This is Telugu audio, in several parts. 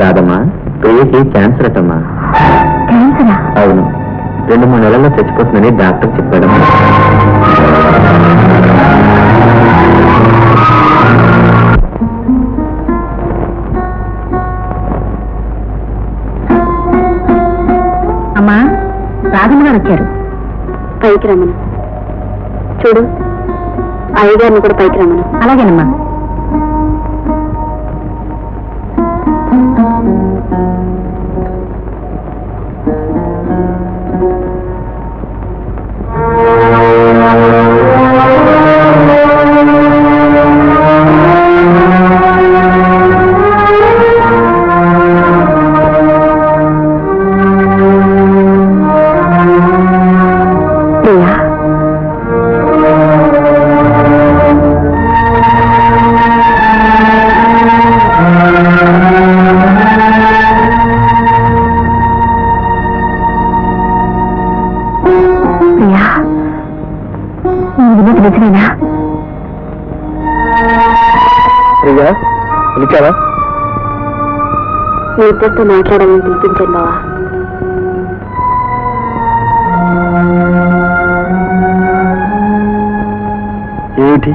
కాదమ్మా ప్రియకి క్యాన్సర్ అటమ్మా. క్యాన్సరా అవును. రెండు మూడు నెలల్లో చచ్చిపోతుందని డాక్టర్ చెప్పాడమ్మా. అమ్మా రాధమ్మ గారు వచ్చారు. పైకి రమ్మను. చూడు అయ్యగారిని కూడా పైకి రమ్మను. అలాగేనమ్మా. ప్రియా పిలిచావా? మీ ఇద్దరితో మాట్లాడాలని పిలిపించాను బావా. ఏమిటి?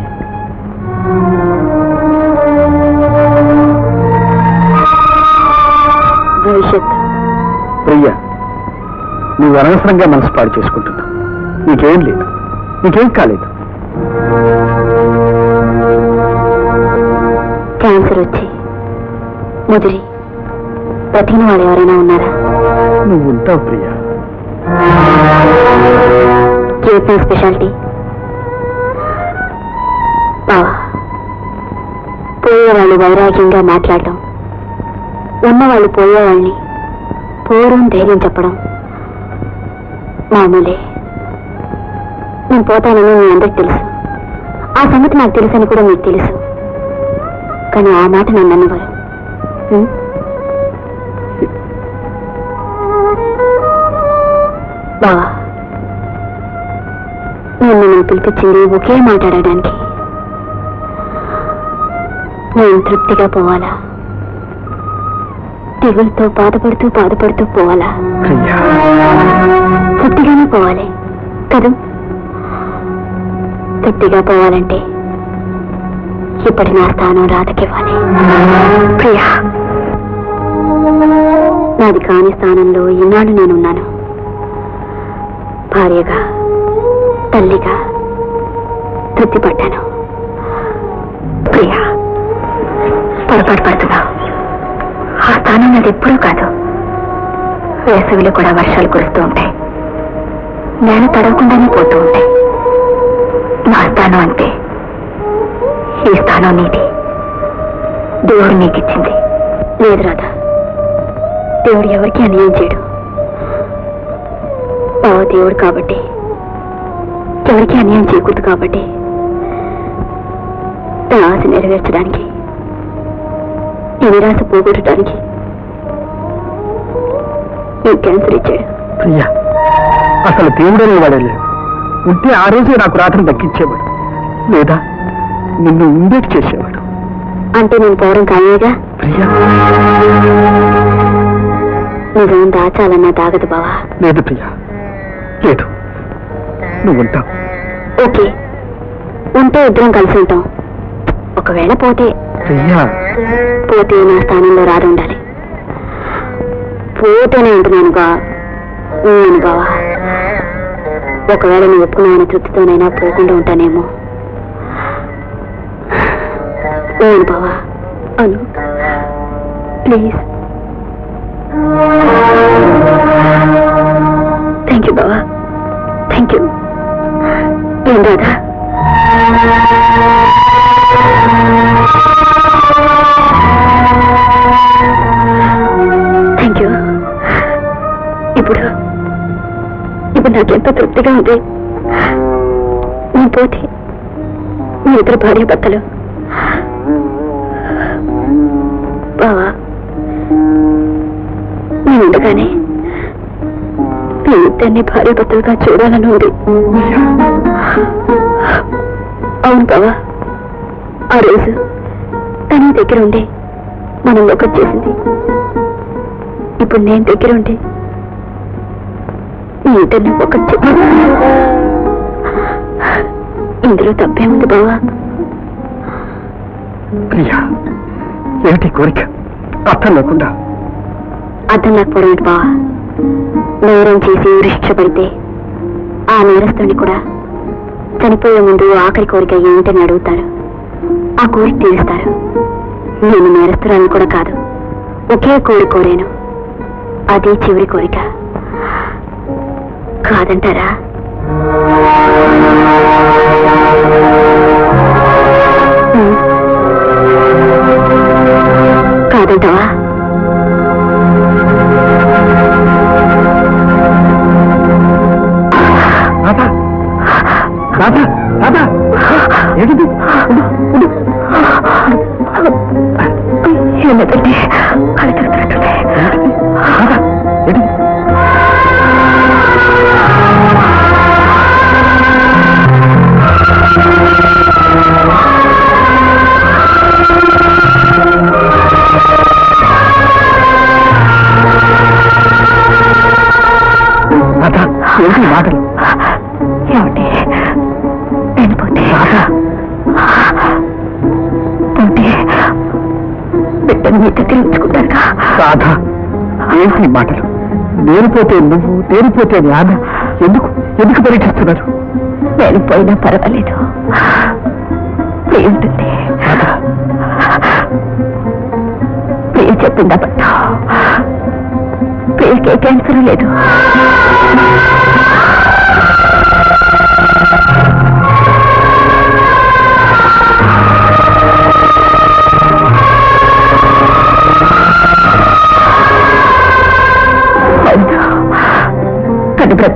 భవిష్యత్. ప్రియా నువ్వు అనవసరంగా మనసు పాడు చేసుకుంటున్నావు. నీకేం లేదు. నీకేం కాలేదు. వచ్చి ముదిరి బ్రతికిన వాళ్ళు ఎవరైనా ఉన్నారా? నువ్వు ఉంటావు ప్రియా జీవితం స్పెషాలిటీ. బావా పోయేవాళ్ళు వైరాగ్యంగా మాట్లాడటం ఉన్నవాళ్ళు పోయేవాళ్ళని పూర్వం ధైర్యం చెప్పడం మామూలే. నేను పోతానని మీ అందరికి తెలుసు. ఆ సంగతి నాకు తెలుసని కూడా మీకు తెలుసు. కానీ ఆ మాట నన్ను అన్నవారు? బావా నేను నిన్ను పిలిపించింది ఒకే మాట్లాడడానికి నేను తృప్తిగా పోవాలా? దిగులతో బాధపడుతూ బాధపడుతూ పోవాలా? తృప్తిగానే పోవాలి కదూ? తృప్తిగా పోవాలంటే ఇప్పటి నా స్థానం రాధకివ్వాలి ప్రియా నాది కాని స్థానంలో ఈనాడు నేనున్నాను. భార్యగా తల్లిగా తృప్తిపడ్డాను. ప్రియా పొరపాటు పడుతున్నావు ఆ స్థానం నాది ఎప్పుడూ కాదు. వేసవిలో కూడా వర్షాలు కురుస్తూ ఉంటాయి. నేను తడవకుండానే పోతూ ఉంటాయి. నా స్థానం అంతే. ఈ స్థానం నీది? దేవుడు నీకు ఇచ్చింది లేదు రాధా. దేవుడు ఎవరికి అన్యాయం చేయడు. బావ దేవుడు కాబట్టి ఎవరికి అన్యాయం చేయకూడదు కాబట్టి నా ఆశ నెరవేర్చడానికి ఈ నిరాశ పోగొట్టడానికి ఈ క్యాన్సర్ ఇచ్చాడు. ప్రియా అసలు దేవుడు అనేవాడే లేడు. ఉంటే ఆ రోజే నాకు రాత్రి దక్కించేవాడు లేదా నిన్ను ఉండేటి చేసేవాడు. అంటే నేను పోవడం ఖాళీగా ప్రియా నిజం దాచాలన్నా దాగదు బావా. లేదు ప్రియా. లేదు. నువ్వు ఉంటావు ఓకే. ఉంటే ఇద్దరం కలిసి ఉంటాం. ఒకవేళ పోతే ప్రియా. పోతే నా స్థానంలో రాదు ఉండాలి. పోతేనే ఉంటున్నానుగా. నేను బావా. ఒకవేళ నువ్వు ఒప్పుకున్నావని తృప్తితోనైనా పోకుండా ఉంటానేమో. నేను బావా. అను. ప్లీజ్. థ్యాంక్ యూ బావా. Thank you. ఏం రాదా థ్యాంక్ యూ. ఇప్పుడు ఇప్పుడు నాకెంతో తృప్తిగా ఉంది. నేను పోతే మీ ఇద్దరు భార్య భర్తలు ఇద్దరిని భార్య భర్తలుగా చూడాలని ఉంది. అవును బావా. ఆ రోజు తన దగ్గర ఉండే మనం వచ్చేసింది ఇప్పుడు నేను దగ్గరుండి మీ ఇద్దరిని ఒకటి చెప్పు ఇందులో తప్పేముంది బావా. ప్రియా ఏమిటి కోరిక? అర్థం లేకుండా. అర్థం లేకపోవడం బావా? నేరం చేసి ఇష్టపడితే ఆ నేరస్తుని కూడా చనిపోయే ముందు ఆఖరి కోరిక ఏమిటని అడుగుతారు. ఆ కోరిక తీరుస్తారు. నేను నేరస్తురాలను కూడా కాదు ఒకే కోరి కోరాను. అది చివరి కోరిక. కాదంటారా? బిడ్డను రాధా ఈ మాటలు? నేను పోతే నువ్వు నేను పోతే ఆమె ఎందుకు? ఎందుకు పరీక్షిస్తున్నారు? నేను పోయినా పర్వాలేదు. ఉంటుంది ప్రియ చెప్పింది అబద్ధం ప్రియకే క్యాన్సర్ లేదు.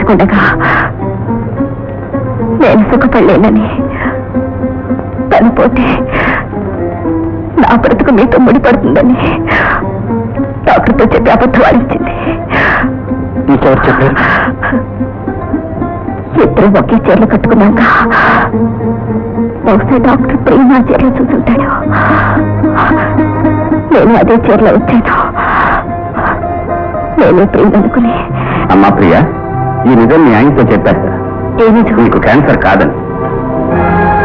బ్రతుకుండగా నేను సుఖపడలేనని తను పోతే నా బ్రతుకు మీతో ముడిపడుతుందని డాక్టర్తో చెప్పి అబద్ధం నీకెవరు చెప్పారు. ఇద్దరు ఒకే చీరలు కట్టుకున్నాక బహుశా డాక్టర్ ప్రేమ చీరలో చూసుంటాడు. నేను అదే చీరలో వచ్చాను. నేనే ప్రేమ అనుకుని అమ్మా ప్రియా. ఈ నిజం మీ ఆయనతో చెప్పేస్తా ఏమి? నీకు క్యాన్సర్ కాదని.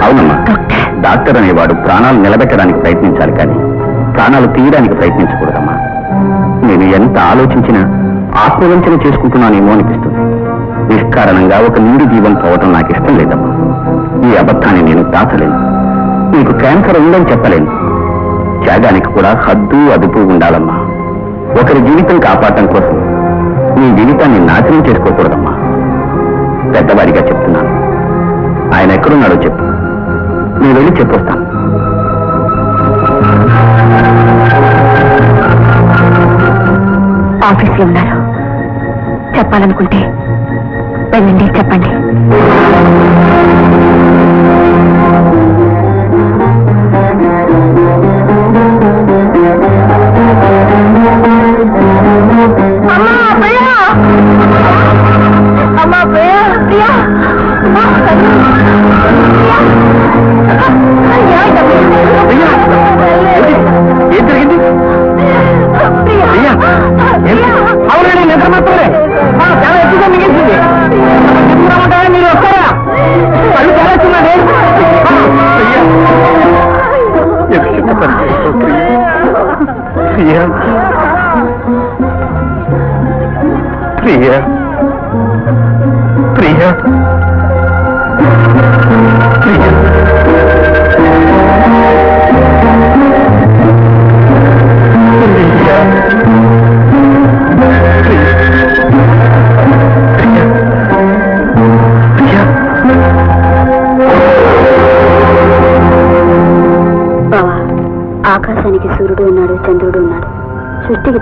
అవునమ్మా. డాక్టర్. డాక్టర్ అనేవాడు ప్రాణాలు నిలబెట్టడానికి ప్రయత్నించాలి కానీ ప్రాణాలు తీయడానికి ప్రయత్నించకూడదమ్మా. నేను ఎంత ఆలోచించినా ఆత్మవంచన చేసుకుంటున్నానేమో అనిపిస్తుంది. నిష్కారణంగా ఒక నిండి జీవం పోవటం నాకు ఇష్టం లేదమ్మా. ఈ అబద్ధాన్ని నేను దాచలేను. నీకు క్యాన్సర్ ఉందని చెప్పలేను. త్యాగానికి కూడా హద్దు అదుపు ఉండాలమ్మా. ఒకరి జీవితం కాపాడటం కోసం నీ జీవితాన్ని నాశనం చేసుకోకూడదమ్మా. పెద్దవాడిగా చెప్తున్నాను. ఆయన ఎక్కడున్నాడో చెప్పు. నేను వెళ్ళి చెప్పొస్తాను ఆఫీస్లో ఉన్నారు. చెప్పాలనుకుంటే వెళ్ళండి చెప్పండి. ప్రియా ప్రియా ప్రియా ప్రియా ప్రియా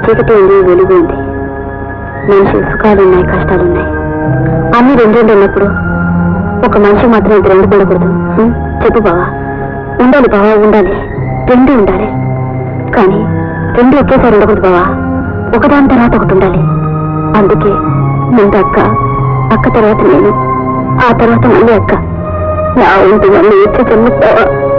సృష్టికి చీకటి ఉంది వెలుగు ఉంది మనిషి సుఖాలు ఉన్నాయి కష్టాలు ఉన్నాయి అన్ని రెండు రెండు ఉన్నప్పుడు ఒక మనిషి మాత్రం ఇది రెండు పడకూడదు. చెప్పు బావా. ఉండాలి బావా ఉండాలి. రెండు ఉండాలి. కానీ రెండు ఒకేసారి ఉండకూడదు బావా. ఒకదాని తర్వాత ఒకటి ఉండాలి. అందుకే ముందు అక్క అక్క తర్వాత నేను ఆ తర్వాత మళ్ళీ అక్క. నా ఇంటి మళ్ళీ ఇచ్చే చెల్లుతావా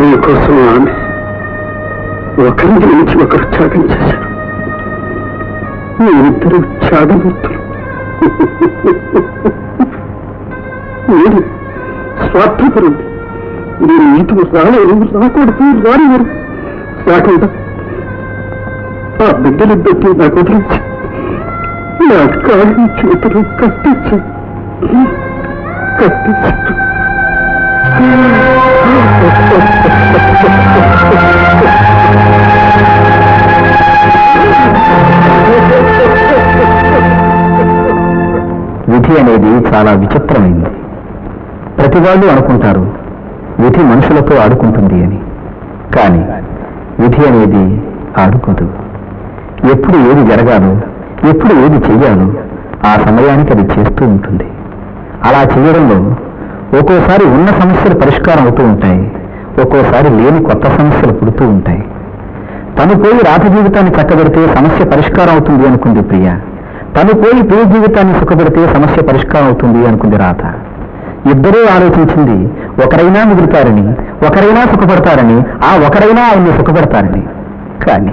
నీ కోసం ఆమె ఒకరిని మించి ఒకరు త్యాగం చేశారు. మీరిద్దరూ త్యాగమూర్తులు మీరు స్వార్థపరుడు. మీరు ఇటు రాలేరు రాకూడదు రానివారు రాకుండా ఆ బిడ్డలిద్దరితో నాకు వదిలించి నా కాళ్ళు చేతులు కట్టించు కట్టించు చాలా విచిత్రమైంది. ప్రతి వాళ్ళు అనుకుంటారు విధి మనుషులతో ఆడుకుంటుంది అని. కానీ విధి అనేది ఆడుకోదు. ఎప్పుడు ఏది జరగాలో ఎప్పుడు ఏది చెయ్యాలో ఆ సమయానికి అది చేస్తూ ఉంటుంది. అలా చేయడంలో ఒక్కోసారి ఉన్న సమస్యలు పరిష్కారం అవుతూ ఉంటాయి ఒక్కోసారి లేని కొత్త సమస్యలు పుడుతూ ఉంటాయి. తను పోయి రాత జీవితాన్ని చక్కబెడితే సమస్య పరిష్కారం అవుతుంది అనుకుంది ప్రియా. తను పోయి ప్రియ జీవితాన్ని సుఖపెడితే సమస్య పరిష్కారం అవుతుంది అనుకుంది రాత ఇద్దరూ ఆలోచించింది ఒకరైనా మిగులుతారని ఒకరైనా సుఖపడతారని ఆ ఒకరైనా ఆయన్ని సుఖపడతారని. కానీ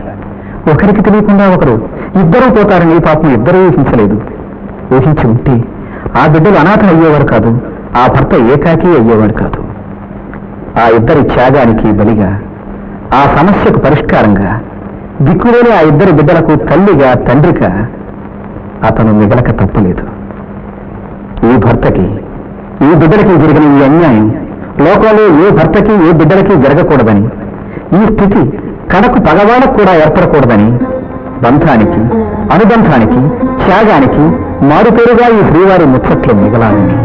ఒకరికి తెలియకుండా ఒకరు ఇద్దరూ పోతారని పాపం ఇద్దరూ ఊహించలేదు. ఊహించి ఉంటే ఆ బిడ్డలు అనాథం అయ్యేవారు కాదు ఆ భర్త ఏకాకి అయ్యేవాడు కాదు. ఆ ఇద్దరి త్యాగానికి బలిగా ఆ సమస్యకు పరిష్కారంగా దిక్కులేని ఆ ఇద్దరి బిడ్డలకు తల్లిగా తండ్రిగా అతను మిగలక తప్పలేదు. ఈ భర్తకి ఈ బిడ్డలకి జరిగిన ఈ అన్యాయం లోకంలో ఏ భర్తకి ఏ బిడ్డలకి జరగకూడదని ఈ స్థితి కడకు పగవాళ్ళకు కూడా ఏర్పడకూడదని బంధానికి అనుబంధానికి త్యాగానికి మారుపేరుగా ఈ శ్రీవారి ముచ్చట్లు మిగలాలని